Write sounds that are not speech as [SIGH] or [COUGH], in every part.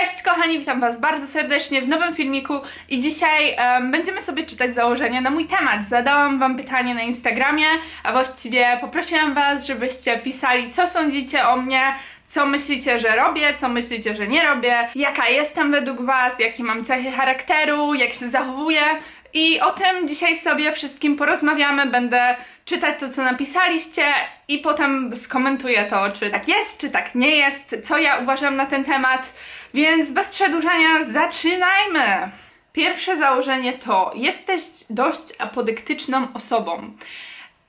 Cześć kochani, witam Was bardzo serdecznie w nowym filmiku i dzisiaj em, będziemy sobie czytać założenia na mój temat. Zadałam Wam pytanie na Instagramie, a właściwie poprosiłam Was, żebyście pisali co sądzicie o mnie, co myślicie, że robię, co myślicie, że nie robię, jaka jestem według Was, jakie mam cechy charakteru, jak się zachowuję. I o tym dzisiaj sobie wszystkim porozmawiamy. Będę czytać to, co napisaliście i potem skomentuję to, czy tak jest, czy tak nie jest, co ja uważam na ten temat. Więc bez przedłużania zaczynajmy! Pierwsze założenie to jesteś dość apodyktyczną osobą.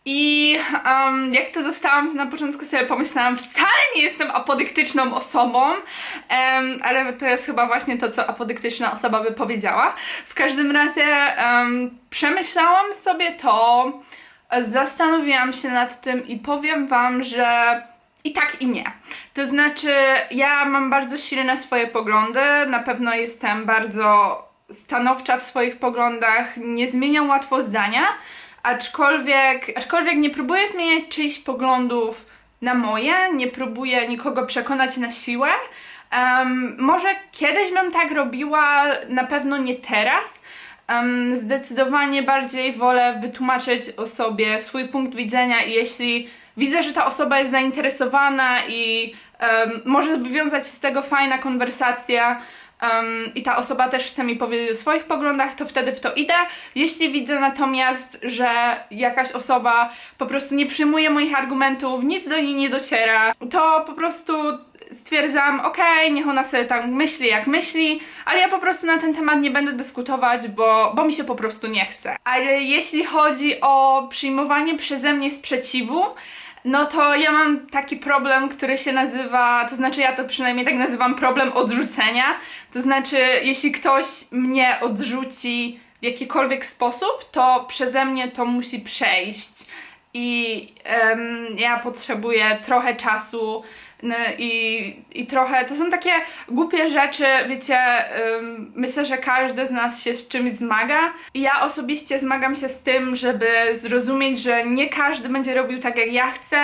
I em, jak to dostałam, to na początku sobie pomyślałam, wcale nie jestem apodyktyczną osobą, em, ale to jest chyba właśnie to, co apodyktyczna osoba by powiedziała. W każdym razie em, przemyślałam sobie to, zastanowiłam się nad tym i powiem Wam, że i tak, i nie. To znaczy, ja mam bardzo silne swoje poglądy, na pewno jestem bardzo stanowcza w swoich poglądach, nie zmieniam łatwo zdania, aczkolwiek, aczkolwiek nie próbuję zmieniać czyichś poglądów na moje, nie próbuję nikogo przekonać na siłę. Em, może kiedyś bym tak robiła, na pewno nie teraz. Em, zdecydowanie bardziej wolę wytłumaczyć osobie swój punkt widzenia i jeśli widzę, że ta osoba jest zainteresowana i em, może wywiązać się z tego fajna konwersacja em, i ta osoba też chce mi powiedzieć o swoich poglądach, to wtedy w to idę. Jeśli widzę natomiast, że jakaś osoba po prostu nie przyjmuje moich argumentów, nic do niej nie dociera, to po prostu stwierdzam, okej, niech ona sobie tam myśli jak myśli, ale ja po prostu na ten temat nie będę dyskutować, bo, bo mi się po prostu nie chce. Ale jeśli chodzi o przyjmowanie przeze mnie sprzeciwu, no to ja mam taki problem, który się nazywa, to znaczy ja to przynajmniej tak nazywam problem odrzucenia. To znaczy, jeśli ktoś mnie odrzuci w jakikolwiek sposób, to przeze mnie to musi przejść. I em, ja potrzebuję trochę czasu i, i trochę. To są takie głupie rzeczy, wiecie. em, myślę, że każdy z nas się z czymś zmaga. I ja osobiście zmagam się z tym, żeby zrozumieć, że nie każdy będzie robił tak, jak ja chcę,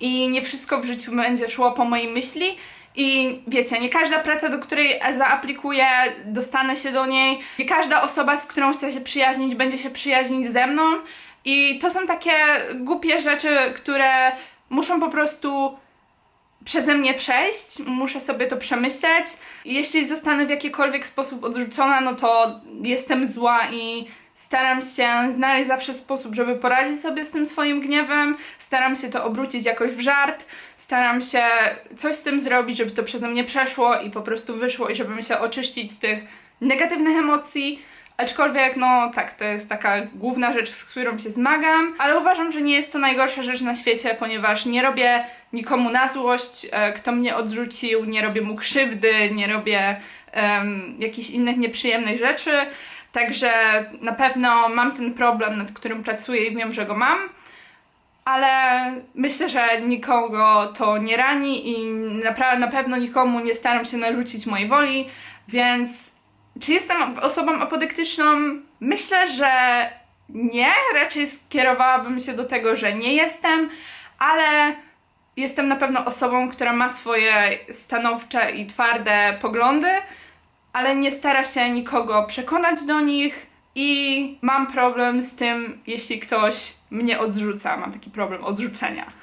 i nie wszystko w życiu będzie szło po mojej myśli. I wiecie, nie każda praca, do której zaaplikuję, dostanę się do niej. Nie każda osoba, z którą chcę się przyjaźnić, będzie się przyjaźnić ze mną. I to są takie głupie rzeczy, które muszą po prostu przeze mnie przejść, muszę sobie to przemyśleć. Jeśli zostanę w jakikolwiek sposób odrzucona, no to jestem zła i staram się znaleźć zawsze sposób, żeby poradzić sobie z tym swoim gniewem. Staram się to obrócić jakoś w żart, staram się coś z tym zrobić, żeby to przeze mnie przeszło i po prostu wyszło i żeby się oczyścić z tych negatywnych emocji. Aczkolwiek, no tak, to jest taka główna rzecz, z którą się zmagam, ale uważam, że nie jest to najgorsza rzecz na świecie, ponieważ nie robię nikomu na złość, e, kto mnie odrzucił, nie robię mu krzywdy, nie robię em, jakichś innych nieprzyjemnych rzeczy, także na pewno mam ten problem, nad którym pracuję i wiem, że go mam, ale myślę, że nikogo to nie rani i napra- na pewno nikomu nie staram się narzucić mojej woli, więc czy jestem osobą apodyktyczną? Myślę, że nie. Raczej skierowałabym się do tego, że nie jestem, ale jestem na pewno osobą, która ma swoje stanowcze i twarde poglądy, ale nie stara się nikogo przekonać do nich i mam problem z tym, jeśli ktoś mnie odrzuca. Mam taki problem odrzucenia.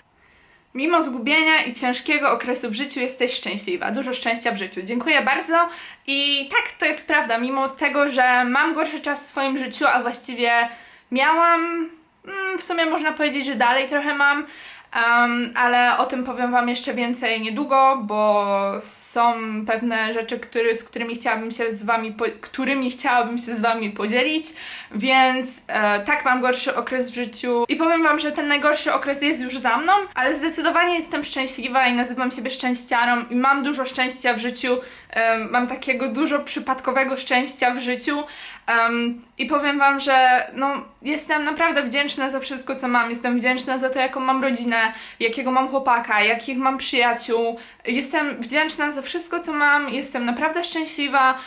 Mimo zgubienia i ciężkiego okresu w życiu jesteś szczęśliwa. Dużo szczęścia w życiu. Dziękuję bardzo. I tak, to jest prawda. Mimo tego, że mam gorszy czas w swoim życiu, a właściwie miałam, mm, w sumie można powiedzieć, że dalej trochę mam, em, ale o tym powiem Wam jeszcze więcej niedługo, bo są pewne rzeczy, który, z którymi chciałabym się z Wami, po, którymi chciałabym się z Wami podzielić, więc e, tak, mam gorszy okres w życiu. I powiem Wam, że ten najgorszy okres jest już za mną, ale zdecydowanie jestem szczęśliwa i nazywam siebie szczęściarą i mam dużo szczęścia w życiu, em, mam takiego dużo przypadkowego szczęścia w życiu. Em, i powiem Wam, że no, jestem naprawdę wdzięczna za wszystko, co mam, jestem wdzięczna za to, jaką mam rodzinę, jakiego mam chłopaka, jakich mam przyjaciół, jestem wdzięczna za wszystko, co mam, jestem naprawdę szczęśliwa,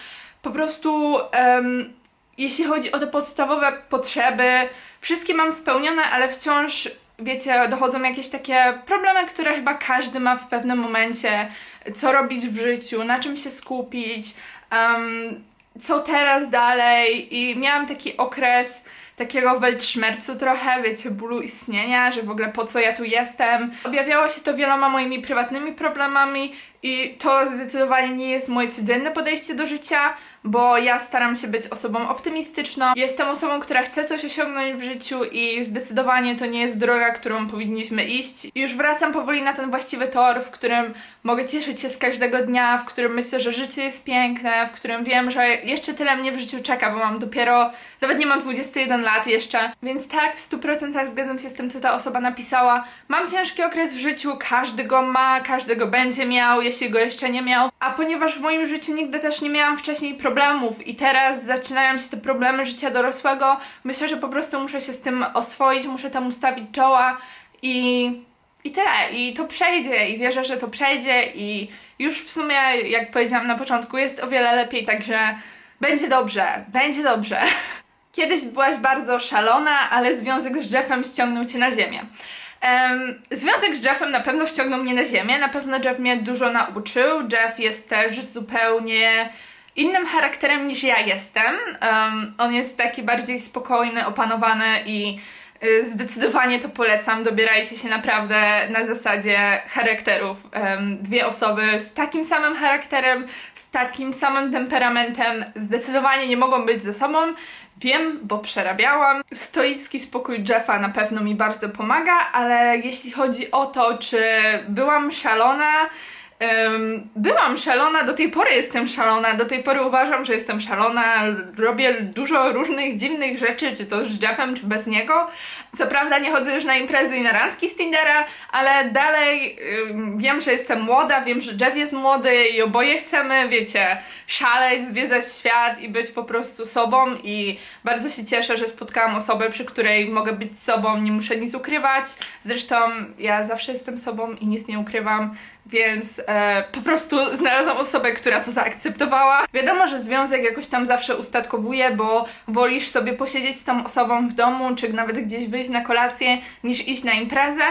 po prostu em, jeśli chodzi o te podstawowe potrzeby, wszystkie mam spełnione, ale wciąż wiecie, dochodzą jakieś takie problemy, które chyba każdy ma w pewnym momencie, co robić w życiu, na czym się skupić, em, co teraz dalej. I miałam taki okres takiego weltszmercu trochę, wiecie, bólu istnienia, że w ogóle po co ja tu jestem. Objawiało się to wieloma moimi prywatnymi problemami i to zdecydowanie nie jest moje codzienne podejście do życia, bo ja staram się być osobą optymistyczną. Jestem osobą, która chce coś osiągnąć w życiu i zdecydowanie to nie jest droga, którą powinniśmy iść. Już wracam powoli na ten właściwy tor, w którym mogę cieszyć się z każdego dnia, w którym myślę, że życie jest piękne, w którym wiem, że jeszcze tyle mnie w życiu czeka, bo mam dopiero, nawet nie mam 21 lat jeszcze. Więc tak, w 100% zgadzam się z tym, co ta osoba napisała. Mam ciężki okres w życiu, każdy go ma, każdy go będzie miał, jeśli go jeszcze nie miał. A ponieważ w moim życiu nigdy też nie miałam wcześniej problemów i teraz zaczynają się te problemy życia dorosłego, myślę, że po prostu muszę się z tym oswoić, muszę temu stawić czoła i i tyle, i to przejdzie, i wierzę, że to przejdzie, i już w sumie, jak powiedziałam na początku, jest o wiele lepiej, także będzie dobrze, będzie dobrze. [LAUGHS] Kiedyś byłaś bardzo szalona, ale związek z Jeffem ściągnął cię na ziemię. Em, związek z Jeffem na pewno ściągnął mnie na ziemię, na pewno Jeff mnie dużo nauczył. Jeff jest też zupełnie innym charakterem niż ja jestem. Em, on jest taki bardziej spokojny, opanowany i y, zdecydowanie to polecam. Dobierajcie się naprawdę na zasadzie charakterów. Em, dwie osoby z takim samym charakterem, z takim samym temperamentem zdecydowanie nie mogą być ze sobą. Wiem, bo przerabiałam. Stoicki spokój Jeffa na pewno mi bardzo pomaga, ale jeśli chodzi o to, czy byłam szalona, byłam szalona, do tej pory jestem szalona, do tej pory uważam, że jestem szalona, robię dużo różnych dziwnych rzeczy, czy to z Jeffem, czy bez niego. Co prawda nie chodzę już na imprezy i na randki z Tindera, ale dalej wiem, że jestem młoda, wiem, że Jeff jest młody i oboje chcemy, wiecie, szaleć, zwiedzać świat i być po prostu sobą. I bardzo się cieszę, że spotkałam osobę, przy której mogę być sobą, nie muszę nic ukrywać. Zresztą ja zawsze jestem sobą i nic nie ukrywam, więc e, po prostu znalazłam osobę, która to zaakceptowała. Wiadomo, że związek jakoś tam zawsze ustatkowuje, bo wolisz sobie posiedzieć z tą osobą w domu, czy nawet gdzieś wyjść na kolację, niż iść na imprezę.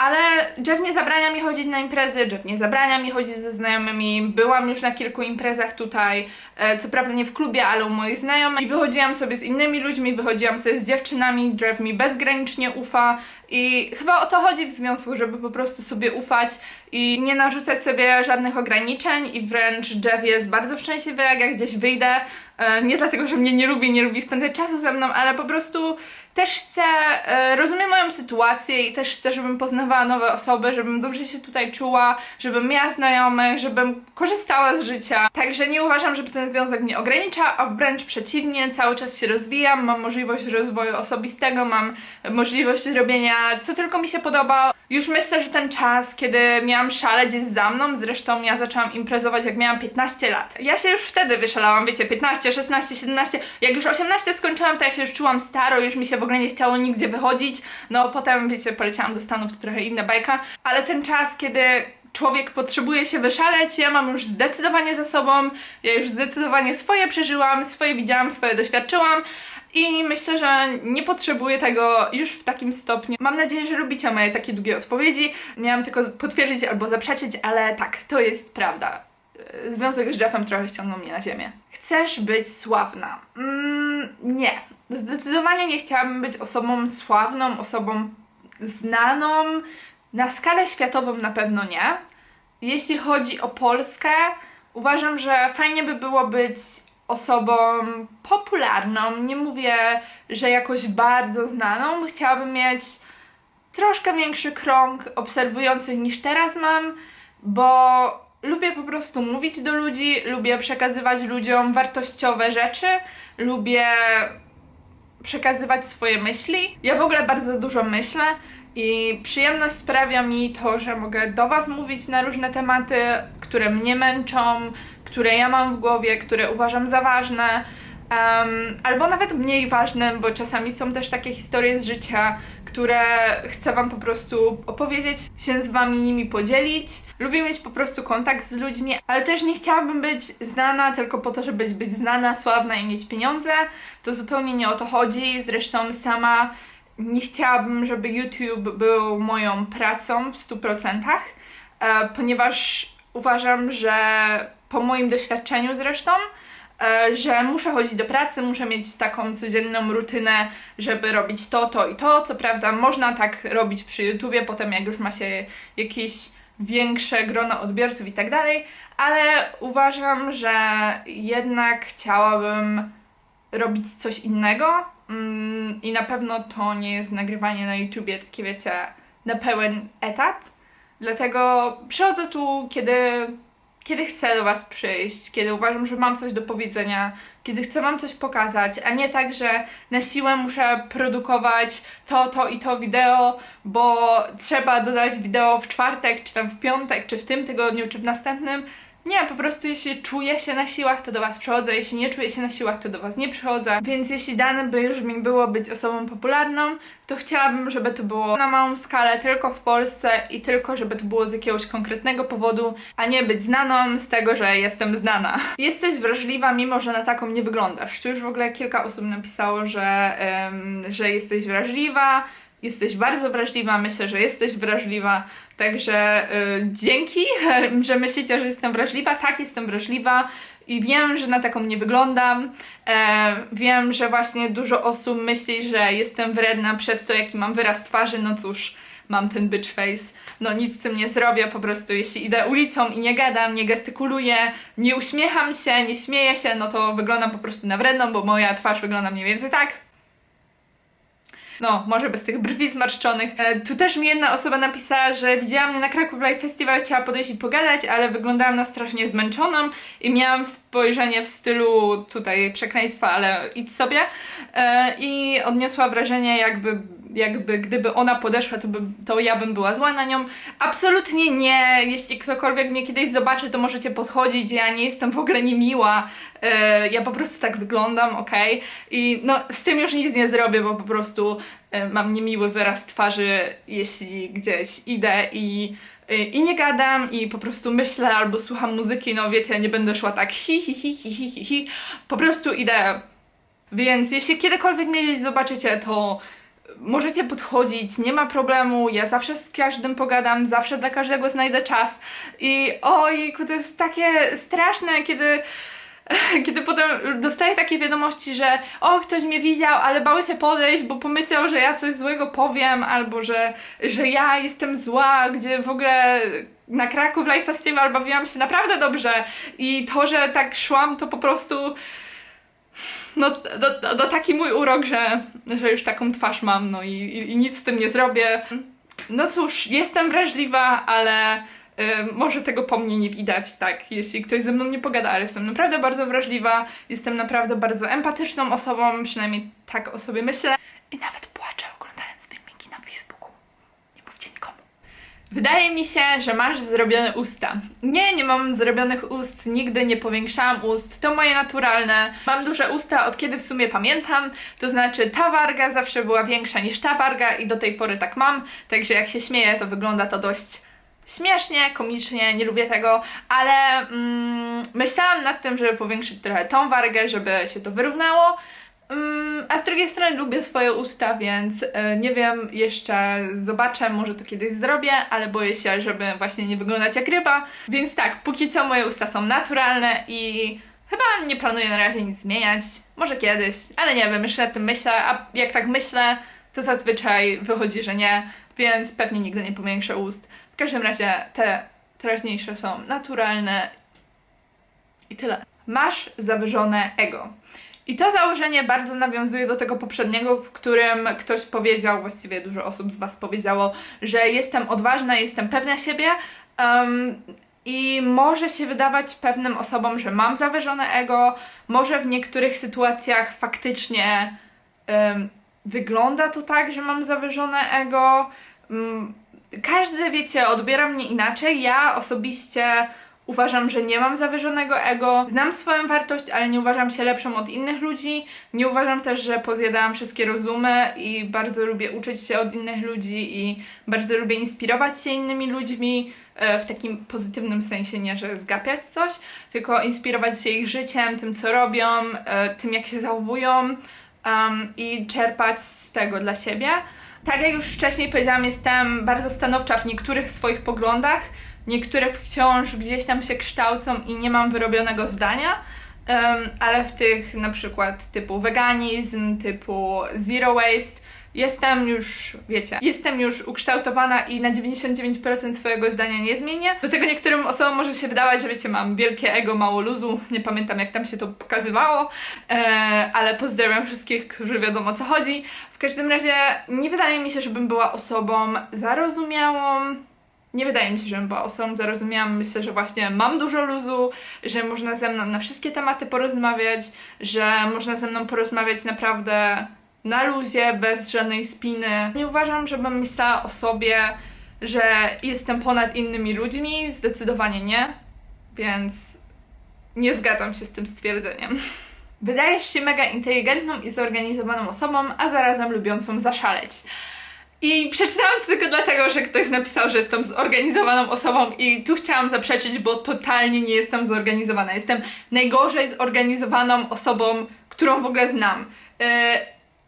Ale Jeff nie zabrania mi chodzić na imprezy, Jeff nie zabrania mi chodzić ze znajomymi. Byłam już na kilku imprezach tutaj, e, co prawda nie w klubie, ale u moich znajomych. I wychodziłam sobie z innymi ludźmi, wychodziłam sobie z dziewczynami. Jeff mi bezgranicznie ufa. I chyba o to chodzi w związku, żeby po prostu sobie ufać i nie narzucać sobie żadnych ograniczeń. I wręcz Jeff jest bardzo szczęśliwy, jak ja gdzieś wyjdę. E, Nie dlatego, że mnie nie lubi, nie lubi spędzać czasu ze mną, ale po prostu też chcę, e, rozumie moją sytuację i też chcę, żebym poznawała nowe osoby, żebym dobrze się tutaj czuła, żebym miała znajomych, żebym korzystała z życia. Także nie uważam, żeby ten związek mnie ogranicza, a wręcz przeciwnie, cały czas się rozwijam, mam możliwość rozwoju osobistego, mam możliwość robienia co tylko mi się podoba. Już myślę, że ten czas, kiedy miałam szaleć jest za mną, zresztą ja zaczęłam imprezować jak miałam 15 lat. Ja się już wtedy wyszalałam, wiecie, 15, 16, 17, jak już 18 skończyłam, to ja się już czułam staro, już mi się w ogóle nie chciało nigdzie wychodzić, no potem, wiecie, poleciałam do Stanów, to trochę inna bajka, ale ten czas, kiedy człowiek potrzebuje się wyszaleć, ja mam już zdecydowanie za sobą, ja już zdecydowanie swoje przeżyłam, swoje widziałam, swoje doświadczyłam i myślę, że nie potrzebuję tego już w takim stopniu. Mam nadzieję, że lubicie moje takie długie odpowiedzi. Miałam tylko potwierdzić albo zaprzeczyć, ale tak, to jest prawda. Yy, Związek z Jeffem trochę ściągnął mnie na ziemię. Chcesz być sławna? Mm, nie. Zdecydowanie nie chciałabym być osobą sławną, osobą znaną. Na skalę światową na pewno nie. Jeśli chodzi o Polskę, uważam, że fajnie by było być osobą popularną. Nie mówię, że jakoś bardzo znaną. Chciałabym mieć troszkę większy krąg obserwujących niż teraz mam, bo lubię po prostu mówić do ludzi, lubię przekazywać ludziom wartościowe rzeczy, lubię przekazywać swoje myśli. Ja w ogóle bardzo dużo myślę i przyjemność sprawia mi to, że mogę do Was mówić na różne tematy, które mnie męczą, które ja mam w głowie, które uważam za ważne. em, albo nawet mniej ważne, bo czasami są też takie historie z życia, które chcę Wam po prostu opowiedzieć, się z Wami nimi podzielić. Lubię mieć po prostu kontakt z ludźmi, ale też nie chciałabym być znana tylko po to, żeby być znana, sławna i mieć pieniądze. To zupełnie nie o to chodzi. Zresztą sama nie chciałabym, żeby YouTube był moją pracą w 100%, e, ponieważ uważam, że po moim doświadczeniu zresztą, e, że muszę chodzić do pracy, muszę mieć taką codzienną rutynę, żeby robić to, to i to. Co prawda, można tak robić przy YouTubie, potem jak już ma się jakieś większe grono odbiorców i tak dalej, ale uważam, że jednak chciałabym robić coś innego mm, i na pewno to nie jest nagrywanie na YouTubie, takie wiecie, na pełen etat. Dlatego przychodzę tu, kiedy, kiedy chcę do Was przyjść, kiedy uważam, że mam coś do powiedzenia, kiedy chcę Wam coś pokazać, a nie tak, że na siłę muszę produkować to, to i to wideo, bo trzeba dodać wideo w czwartek, czy tam w piątek, czy w tym tygodniu, czy w następnym. Nie, po prostu jeśli czuję się na siłach, to do Was przychodzę, jeśli nie czuję się na siłach, to do Was nie przychodzę. Więc jeśli dane by już mi było być osobą popularną, to chciałabym, żeby to było na małą skalę, tylko w Polsce i tylko, żeby to było z jakiegoś konkretnego powodu, a nie być znaną z tego, że jestem znana. [LAUGHS] Jesteś wrażliwa, mimo że na taką nie wyglądasz. Tu już w ogóle kilka osób napisało, że, że jesteś wrażliwa, Jesteś bardzo wrażliwa, myślę, że jesteś wrażliwa, także y, dzięki, [LAUGHS] że myślicie, że jestem wrażliwa. Tak, jestem wrażliwa i wiem, że na taką nie wyglądam. E, wiem, że właśnie dużo osób myśli, że jestem wredna przez to, jaki mam wyraz twarzy. No cóż, mam ten bitch face. No nic z tym nie zrobię, po prostu jeśli idę ulicą i nie gadam, nie gestykuluję, nie uśmiecham się, nie śmieję się, no to wyglądam po prostu na wredną, bo moja twarz wygląda mniej więcej tak. No, może bez tych brwi zmarszczonych. E, tu też mi jedna osoba napisała, że widziała mnie na Kraków Live Festival, chciała podejść i pogadać, ale wyglądałam na strasznie zmęczoną i miałam spojrzenie w stylu tutaj przekleństwa, ale idź sobie. E, I odniosła wrażenie, jakby jakby gdyby ona podeszła, to, by, to ja bym była zła na nią. Absolutnie nie. Jeśli ktokolwiek mnie kiedyś zobaczy, to możecie podchodzić. Ja nie jestem w ogóle niemiła. E, ja po prostu tak wyglądam, ok? I no, z tym już nic nie zrobię, bo po prostu e, mam niemiły wyraz twarzy, jeśli gdzieś idę i e, i nie gadam i po prostu myślę albo słucham muzyki, no wiecie, nie będę szła tak hi hi hi hi hi hi, hi. po prostu idę. Więc jeśli kiedykolwiek mnie zobaczycie, to możecie podchodzić, nie ma problemu, ja zawsze z każdym pogadam, zawsze dla każdego znajdę czas. I ojku, to jest takie straszne, kiedy [LAUGHS] kiedy potem dostaję takie wiadomości, że o, ktoś mnie widział, ale bał się podejść, bo pomyślał, że ja coś złego powiem, albo że, że ja jestem zła, gdzie w ogóle na Kraków Live Festival bawiłam się naprawdę dobrze. I to, że tak szłam, to po prostu no, do, do, do taki mój urok, że, że już taką twarz mam, no i, i, i nic z tym nie zrobię. No cóż, jestem wrażliwa, ale y, może tego po mnie nie widać, tak, jeśli ktoś ze mną nie pogada, ale jestem naprawdę bardzo wrażliwa, jestem naprawdę bardzo empatyczną osobą, przynajmniej tak o sobie myślę. I nawet płaczę oglądając filmiki na Facebooku. Nie mówcie nikomu. Wydaje mi się, że masz zrobione usta. Nie, nie mam zrobionych ust, nigdy nie powiększałam ust, to moje naturalne. Mam duże usta od kiedy w sumie pamiętam, to znaczy ta warga zawsze była większa niż ta warga i do tej pory tak mam, także jak się śmieję, to wygląda to dość śmiesznie, komicznie, nie lubię tego, ale mm, myślałam nad tym, żeby powiększyć trochę tą wargę, żeby się to wyrównało. Mm, a z drugiej strony lubię swoje usta, więc e, nie wiem, jeszcze zobaczę, może to kiedyś zrobię, ale boję się, żeby właśnie nie wyglądać jak ryba. Więc tak, póki co moje usta są naturalne i chyba nie planuję na razie nic zmieniać. Może kiedyś, ale nie wiem, jeszcze nad tym myślę, a jak tak myślę, to zazwyczaj wychodzi, że nie, więc pewnie nigdy nie powiększę ust. W każdym razie te teraźniejsze są naturalne i tyle. Masz zawyżone ego. I to założenie bardzo nawiązuje do tego poprzedniego, w którym ktoś powiedział, właściwie dużo osób z Was powiedziało, że jestem odważna, jestem pewna siebie. Um, i może się wydawać pewnym osobom, że mam zawyżone ego, może w niektórych sytuacjach faktycznie um, wygląda to tak, że mam zawyżone ego. Um, każdy, wiecie, odbiera mnie inaczej. Ja osobiście Uważam, że nie mam zawyżonego ego, znam swoją wartość, ale nie uważam się lepszą od innych ludzi. Nie uważam też, że pozjadałam wszystkie rozumy i bardzo lubię uczyć się od innych ludzi i bardzo lubię inspirować się innymi ludźmi e, w takim pozytywnym sensie, nie że zgapiać coś, tylko inspirować się ich życiem, tym co robią, e, tym jak się zachowują. um, i czerpać z tego dla siebie. Tak jak już wcześniej powiedziałam, jestem bardzo stanowcza w niektórych swoich poglądach, niektóre wciąż gdzieś tam się kształcą i nie mam wyrobionego zdania, ale w tych na przykład typu veganizm, typu zero waste, jestem już, wiecie, jestem już ukształtowana i na 99% swojego zdania nie zmienię. Do tego niektórym osobom może się wydawać, że wiecie, mam wielkie ego, mało luzu, nie pamiętam jak tam się to pokazywało, e, ale pozdrawiam wszystkich, którzy wiedzą o co chodzi. W każdym razie nie wydaje mi się, żebym była osobą zarozumiałą, nie wydaje mi się, żebym była osobą zarozumiałą. Myślę, że właśnie mam dużo luzu, że można ze mną na wszystkie tematy porozmawiać, że można ze mną porozmawiać naprawdę na luzie, bez żadnej spiny. Nie uważam, żebym myślała o sobie, że jestem ponad innymi ludźmi. Zdecydowanie nie. Więc nie zgadzam się z tym stwierdzeniem. Wydajesz się mega inteligentną i zorganizowaną osobą, a zarazem lubiącą zaszaleć. I przeczytałam to tylko dlatego, że ktoś napisał, że jestem zorganizowaną osobą i tu chciałam zaprzeczyć, bo totalnie nie jestem zorganizowana. Jestem najgorzej zorganizowaną osobą, którą w ogóle znam. Yy,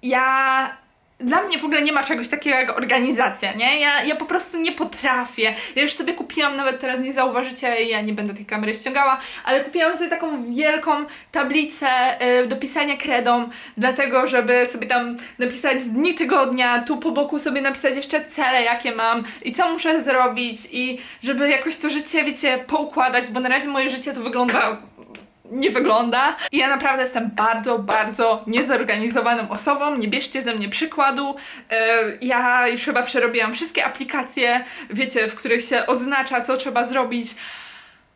ja... Dla mnie w ogóle nie ma czegoś takiego jak organizacja, nie? Ja, ja po prostu nie potrafię. Ja już sobie kupiłam, nawet teraz nie zauważycie, ja nie będę tej kamery ściągała, ale kupiłam sobie taką wielką tablicę y, do pisania kredą, dlatego żeby sobie tam napisać dni tygodnia, tu po boku sobie napisać jeszcze cele, jakie mam i co muszę zrobić i żeby jakoś to życie, wiecie, poukładać, bo na razie moje życie to wygląda nie wygląda. Ja naprawdę jestem bardzo, bardzo niezorganizowaną osobą. Nie bierzcie ze mnie przykładu. Yy, Ja już chyba przerobiłam wszystkie aplikacje, wiecie, w których się odznacza, co trzeba zrobić.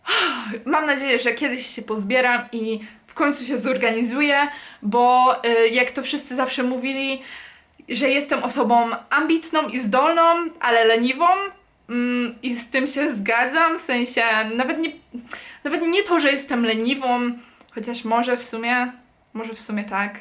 [SIGHS] Mam nadzieję, że kiedyś się pozbieram i w końcu się zorganizuję, bo yy, jak to wszyscy zawsze mówili, że jestem osobą ambitną i zdolną, ale leniwą. Mm, I z tym się zgadzam, w sensie nawet nie, nawet nie to, że jestem leniwą, chociaż może w sumie, może w sumie tak.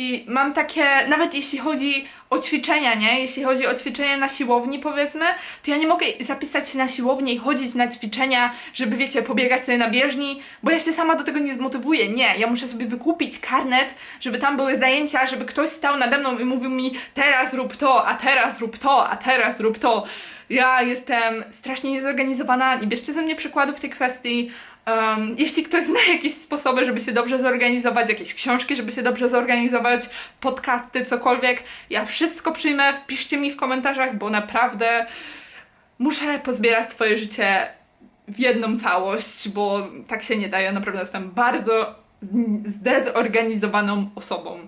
I mam takie, nawet jeśli chodzi o ćwiczenia, nie? Jeśli chodzi o ćwiczenia na siłowni, powiedzmy, to ja nie mogę zapisać się na siłownię i chodzić na ćwiczenia, żeby, wiecie, pobiegać sobie na bieżni, bo ja się sama do tego nie zmotywuję. Nie, ja muszę sobie wykupić karnet, żeby tam były zajęcia, żeby ktoś stał nade mną i mówił mi teraz rób to, a teraz rób to, a teraz rób to. Ja jestem strasznie niezorganizowana, nie bierzcie ze mnie przykładu w tej kwestii. Um, jeśli ktoś zna jakieś sposoby, żeby się dobrze zorganizować, jakieś książki, żeby się dobrze zorganizować, podcasty, cokolwiek, ja wszystko przyjmę, wpiszcie mi w komentarzach, bo naprawdę muszę pozbierać swoje życie w jedną całość, bo tak się nie daje. Naprawdę jestem bardzo zdezorganizowaną osobą.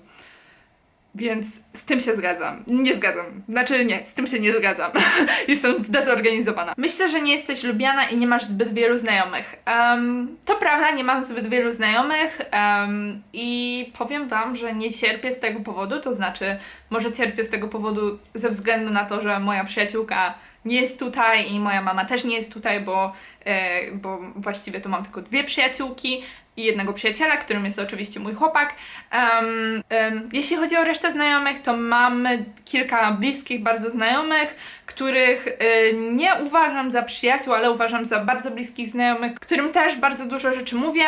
Więc z tym się zgadzam. Nie zgadzam. Znaczy nie, z tym się nie zgadzam. [LAUGHS] Jestem zdezorganizowana. Myślę, że nie jesteś lubiana i nie masz zbyt wielu znajomych. Em, to prawda, nie mam zbyt wielu znajomych em, i powiem Wam, że nie cierpię z tego powodu, to znaczy może cierpię z tego powodu ze względu na to, że moja przyjaciółka nie jest tutaj i moja mama też nie jest tutaj, bo, e, bo właściwie to mam tylko dwie przyjaciółki i jednego przyjaciela, którym jest oczywiście mój chłopak. Em, em, jeśli chodzi o resztę znajomych, to mam kilka bliskich bardzo znajomych, których e, nie uważam za przyjaciół, ale uważam za bardzo bliskich znajomych, którym też bardzo dużo rzeczy mówię.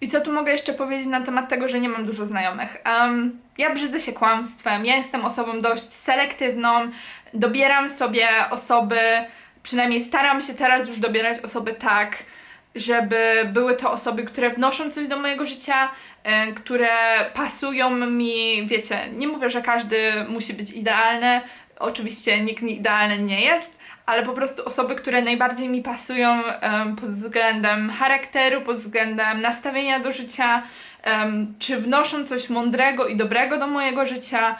I co tu mogę jeszcze powiedzieć na temat tego, że nie mam dużo znajomych? Um, ja brzydzę się kłamstwem, ja jestem osobą dość selektywną, dobieram sobie osoby, przynajmniej staram się teraz już dobierać osoby tak, żeby były to osoby, które wnoszą coś do mojego życia, e, które pasują mi, wiecie, nie mówię, że każdy musi być idealny, oczywiście nikt idealny nie jest, ale po prostu osoby, które najbardziej mi pasują em, pod względem charakteru, pod względem nastawienia do życia, em, czy wnoszą coś mądrego i dobrego do mojego życia.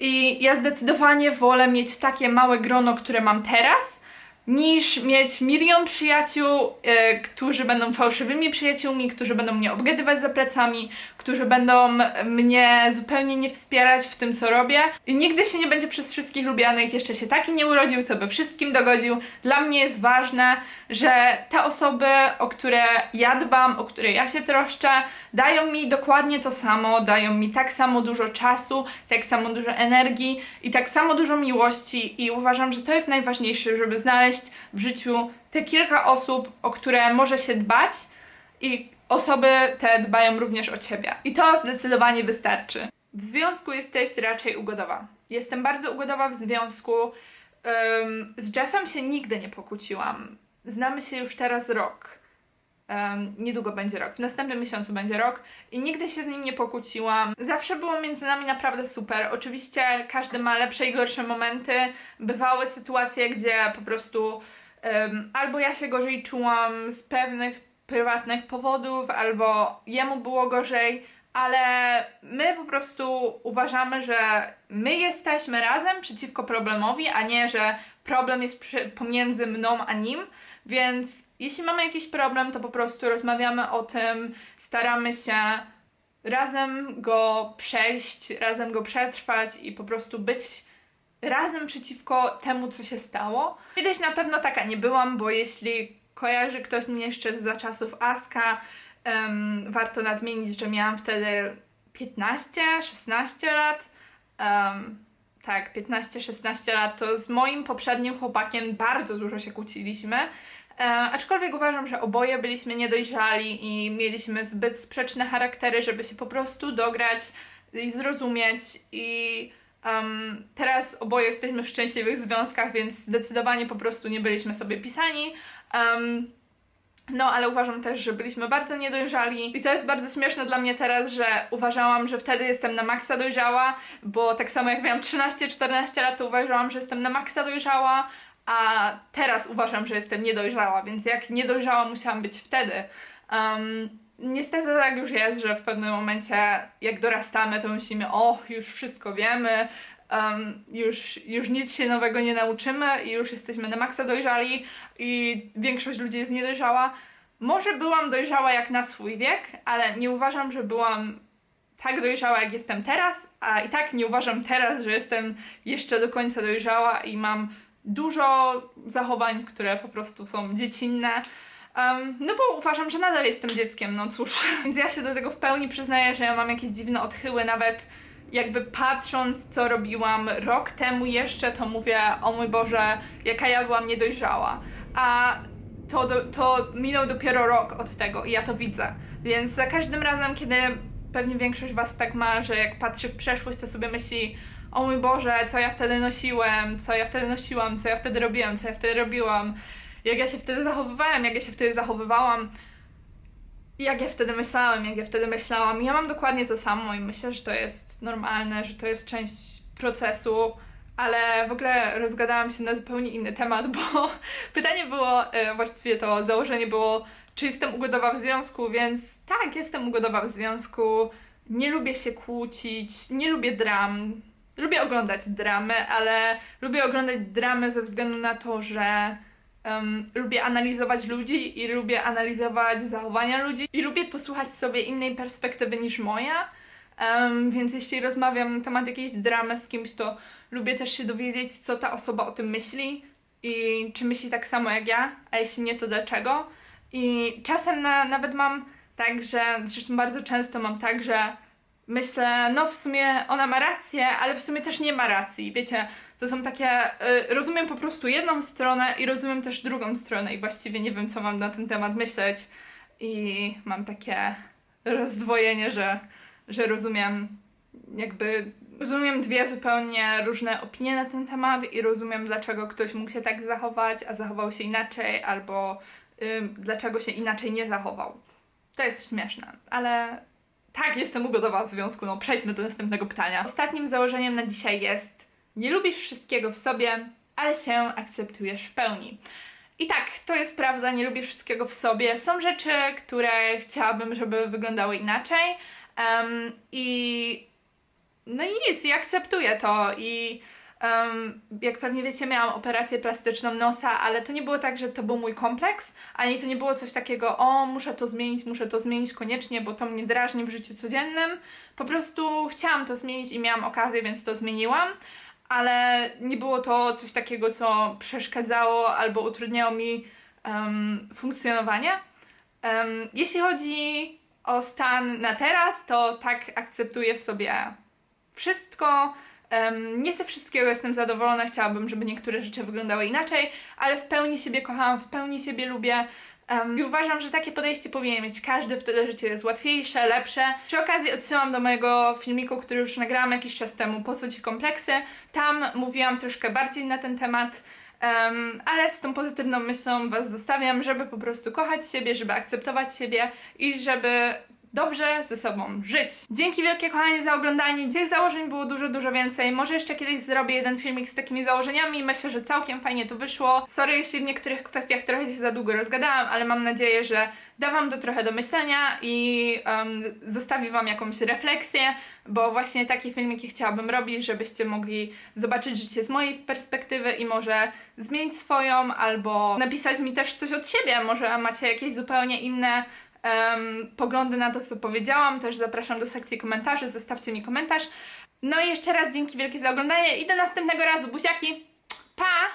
I ja zdecydowanie wolę mieć takie małe grono, które mam teraz, niż mieć milion przyjaciół, e, którzy będą fałszywymi przyjaciółmi, którzy będą mnie obgadywać za plecami, którzy będą mnie zupełnie nie wspierać w tym, co robię. I nigdy się nie będzie przez wszystkich lubianych, jeszcze się taki nie urodził, sobie wszystkim dogodził. Dla mnie jest ważne, że te osoby, o które ja dbam, o które ja się troszczę, dają mi dokładnie to samo, dają mi tak samo dużo czasu, tak samo dużo energii i tak samo dużo miłości i uważam, że to jest najważniejsze, żeby znaleźć w życiu te kilka osób, o które może się dbać i osoby te dbają również o ciebie. I to zdecydowanie wystarczy. w związku jesteś raczej ugodowa. Jestem bardzo ugodowa w związku. Z Jeffem się nigdy nie pokłóciłam. Znamy się już teraz rok. Ym, niedługo będzie rok. W następnym miesiącu będzie rok i nigdy się z nim nie pokłóciłam. Zawsze było między nami naprawdę super. Oczywiście każdy ma lepsze i gorsze momenty. Bywały sytuacje, gdzie po prostu ym, albo ja się gorzej czułam z pewnych prywatnych powodów, albo jemu było gorzej, ale my po prostu uważamy, że my jesteśmy razem przeciwko problemowi, a nie, że problem jest pomiędzy mną a nim. Więc jeśli mamy jakiś problem, to po prostu rozmawiamy o tym, staramy się razem go przejść, razem go przetrwać i po prostu być razem przeciwko temu, co się stało. Kiedyś na pewno taka nie byłam, bo jeśli kojarzy ktoś mnie jeszcze za czasów Aska, em, warto nadmienić, że miałam wtedy 15-16 lat. Em, tak, 15-16 lat, to z moim poprzednim chłopakiem bardzo dużo się kłóciliśmy. E, aczkolwiek uważam, że oboje byliśmy niedojrzali i mieliśmy zbyt sprzeczne charaktery, żeby się po prostu dograć i zrozumieć. I em, teraz oboje jesteśmy w szczęśliwych związkach, więc zdecydowanie po prostu nie byliśmy sobie pisani. Em, no, ale uważam też, że byliśmy bardzo niedojrzali i to jest bardzo śmieszne dla mnie teraz, że uważałam, że wtedy jestem na maksa dojrzała, bo tak samo jak miałam 13-14 lat, to uważałam, że jestem na maksa dojrzała, a teraz uważam, że jestem niedojrzała, więc jak niedojrzała musiałam być wtedy. Um, niestety tak już jest, że w pewnym momencie jak dorastamy, to myślimy, o, już wszystko wiemy, um, już, już nic się nowego nie nauczymy i już jesteśmy na maksa dojrzali i większość ludzi jest niedojrzała. Może byłam dojrzała jak na swój wiek, ale nie uważam, że byłam tak dojrzała jak jestem teraz, a i tak nie uważam teraz, że jestem jeszcze do końca dojrzała i mam dużo zachowań, które po prostu są dziecinne. Um, no bo uważam, że nadal jestem dzieckiem, no cóż. [LAUGHS] Więc ja się do tego w pełni przyznaję, że ja mam jakieś dziwne odchyły, nawet jakby patrząc, co robiłam rok temu jeszcze, to mówię, o mój Boże, jaka ja byłam niedojrzała. A to, do, to minął dopiero rok od tego i ja to widzę. Więc za każdym razem, kiedy pewnie większość Was tak ma, że jak patrzy w przeszłość, to sobie myśli, o mój Boże, co ja wtedy nosiłem, co ja wtedy nosiłam, co ja wtedy robiłam, co ja wtedy robiłam, jak ja się wtedy zachowywałem, jak ja się wtedy zachowywałam, jak ja wtedy myślałem, jak ja wtedy myślałam. Ja mam dokładnie to samo i myślę, że to jest normalne, że to jest część procesu, ale w ogóle rozgadałam się na zupełnie inny temat, bo [LAUGHS] pytanie było, e, właściwie to założenie było, czy jestem ugodowa w związku, więc tak, jestem ugodowa w związku. Nie lubię się kłócić, nie lubię dram. Lubię oglądać dramy, ale lubię oglądać dramy ze względu na to, że um, lubię analizować ludzi i lubię analizować zachowania ludzi i lubię posłuchać sobie innej perspektywy niż moja. Um, więc jeśli rozmawiam na temat jakiejś dramy z kimś, to lubię też się dowiedzieć, co ta osoba o tym myśli i czy myśli tak samo jak ja, a jeśli nie, to dlaczego. I czasem na, nawet mam tak, że zresztą bardzo często mam tak, że myślę, no w sumie ona ma rację, ale w sumie też nie ma racji. Wiecie, to są takie. Y, rozumiem po prostu jedną stronę i rozumiem też drugą stronę, i właściwie nie wiem, co mam na ten temat myśleć. I mam takie rozdwojenie, że, że rozumiem jakby. Rozumiem dwie zupełnie różne opinie na ten temat i rozumiem, dlaczego ktoś mógł się tak zachować, a zachował się inaczej, albo y, dlaczego się inaczej nie zachował. To jest śmieszne, ale tak, jestem ugodowa w związku, no przejdźmy do następnego pytania. Ostatnim założeniem na dzisiaj jest nie lubisz wszystkiego w sobie, ale się akceptujesz w pełni. I tak, to jest prawda, nie lubię wszystkiego w sobie. Są rzeczy, które chciałabym, żeby wyglądały inaczej. Um, I no i nic, i akceptuję to. I um, jak pewnie wiecie, miałam operację plastyczną nosa, ale to nie było tak, że to był mój kompleks, ani to nie było coś takiego, o, muszę to zmienić, muszę to zmienić koniecznie, bo to mnie drażni w życiu codziennym. Po prostu chciałam to zmienić i miałam okazję, więc to zmieniłam. Ale nie było to coś takiego, co przeszkadzało albo utrudniało mi um, funkcjonowanie. Um, jeśli chodzi o stan na teraz, to tak akceptuję w sobie wszystko. Um, nie ze wszystkiego jestem zadowolona, chciałabym, żeby niektóre rzeczy wyglądały inaczej, ale w pełni siebie kocham, w pełni siebie lubię. Em, I uważam, że takie podejście powinien mieć każdy, wtedy życie jest łatwiejsze, lepsze. Przy okazji odsyłam do mojego filmiku, który już nagrałam jakiś czas temu, Po co Ci kompleksy. Tam mówiłam troszkę bardziej na ten temat. Em, ale z tą pozytywną myślą Was zostawiam, żeby po prostu kochać siebie, żeby akceptować siebie i żeby dobrze ze sobą żyć. Dzięki wielkie kochani za oglądanie. Tych założeń było dużo, dużo więcej. Może jeszcze kiedyś zrobię jeden filmik z takimi założeniami. Myślę, że całkiem fajnie to wyszło. Sorry, jeśli w niektórych kwestiach trochę się za długo rozgadałam, ale mam nadzieję, że da Wam to trochę do myślenia i em, zostawi Wam jakąś refleksję, bo właśnie takie filmiki chciałabym robić, żebyście mogli zobaczyć życie z mojej perspektywy i może zmienić swoją, albo napisać mi też coś od siebie. Może macie jakieś zupełnie inne em, poglądy na to, co powiedziałam. Też zapraszam do sekcji komentarzy, zostawcie mi komentarz. No i jeszcze raz dzięki wielkie za oglądanie i do następnego razu. Buziaki! Pa!